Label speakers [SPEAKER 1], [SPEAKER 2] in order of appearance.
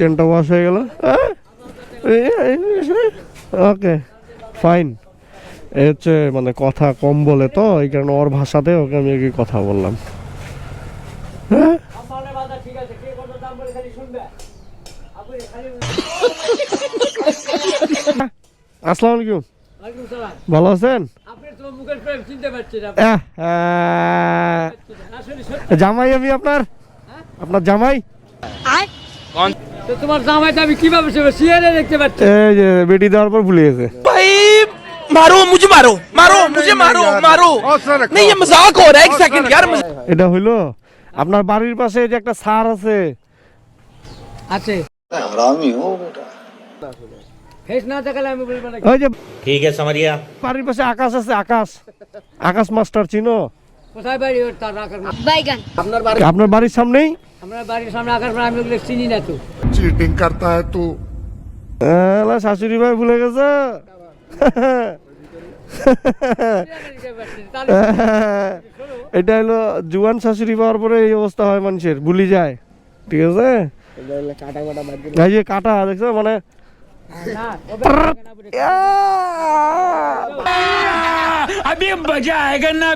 [SPEAKER 1] চেনটা ওয়াশ হয়ে গেল। ওকে ফাইন এ হচ্ছে মানে কথা কম বলে তো এই কারণে ওর ভাষাতে ওকে আমি কি কথা বললাম। হ্যাঁ? আসসালামু আলাইকুম। ভালো আছেন? জামাই আমি আপনার? আপনার জামাই?
[SPEAKER 2] তো তোমার জামাইটা আমি কিভাবে সেবে সিয়ারে দেখতে পাচ্ছি
[SPEAKER 1] এই যে বেটি দেওয়ার পর ভুলে গেছে
[SPEAKER 3] भाई मारो मुझे मारो मारो मुझे मारो मारो नहीं ये मजाक हो रहा है एक सेकंड यार मजाक-
[SPEAKER 1] এটা হইলো আপনার বাড়ির পাশে যে একটা সার আছে
[SPEAKER 2] আছে ফেস না দেখালে আমি বলবো না
[SPEAKER 1] ওই যে
[SPEAKER 4] ठीक है समझ गया
[SPEAKER 1] বাড়ির পাশে আকাশ আছে আকাশ আকাশ মাস্টার চিনো
[SPEAKER 2] কোথায় বাড়ি ওর তার আকার না
[SPEAKER 5] বাইগান
[SPEAKER 1] আপনার বাড়ির সামনেই
[SPEAKER 2] আমরা বাড়ির সামনে আকার আমরা আমি ওগুলো চিনি না তো
[SPEAKER 6] चीटिंग करता है तू
[SPEAKER 1] এলা শাশুড়ি ভাই ভুলে গেছে এটা হলো জুয়ান শাশুড়ি পাওয়ার পরে এই অবস্থা হয় মানুষের ভুলি যায় ঠিক আছে এই যে কাটা দেখছো মানে
[SPEAKER 3] अभी मजा आएगा ना